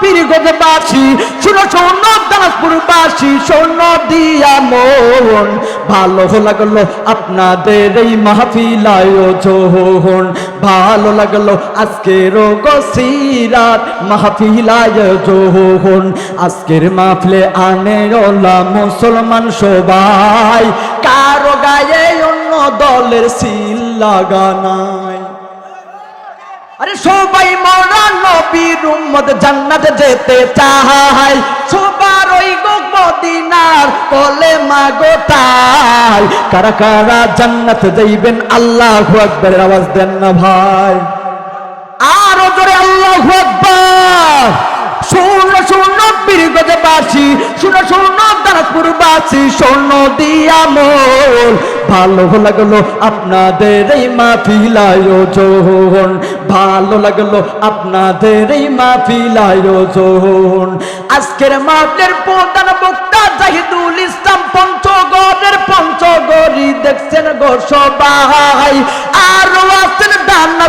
পীরগঞ্জবাসী শুনো দিয়া ভালো লাগল আপনাদের এই ভালো লাগল আজকের গসিরাত মাহফিলায় যোহন আজকের মাহফিলে আনে মুসলমান সবাই। কারও গায়ে অন্য দলের সিল লাগানাই আরে সবাই মরা নবীর উম্মত জান্নাত যেতে চায়। সবার ওই গো মদিনার কলে মাগো তাই কারা কারা জান্নাত যাইবেন, আল্লাহু আকবারের আওয়াজ দেন না ভাই। আরও জোরে আল্লাহু আকবার। শূন্য শূন্য বীরগজবাসী শূন্য শূন্য দানাজপুরবাসী শূন্য দিয়া মোল ভালো লাগল আপনাদের এই মাহফিলায় যোহন ভালো লাগল আপনাদের এই মাহফিলায় যোহন আজকের মাঠের প্রধান বক্তা জাহিদুল ইসলাম পঞ্চগড়ের পঞ্চগড়ি দেখছেন গো সবাই।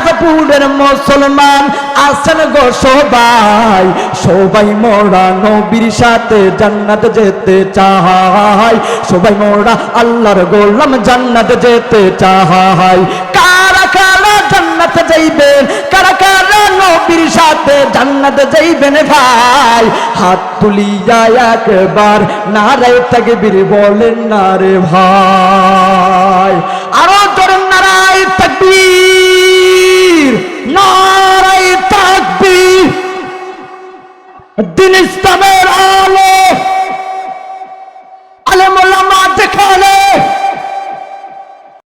দান্নাজপুরের মুসলমান আছেন গো সবাই। সবাই মোরা নবীর সাথে জান্নাত যেতে চাই। সবাই মোরা আল্লাহর গোলাম জান্নাত যেতে চাই। কারা কারা জান্নাত যাইবেন কারা কারা নবীর সাথে জান্নাত যাইবেন ভাই? হাত তুলিয়া একবার নারায় তাকবীর বলেন, না রে ভাই। ইসলামের আলো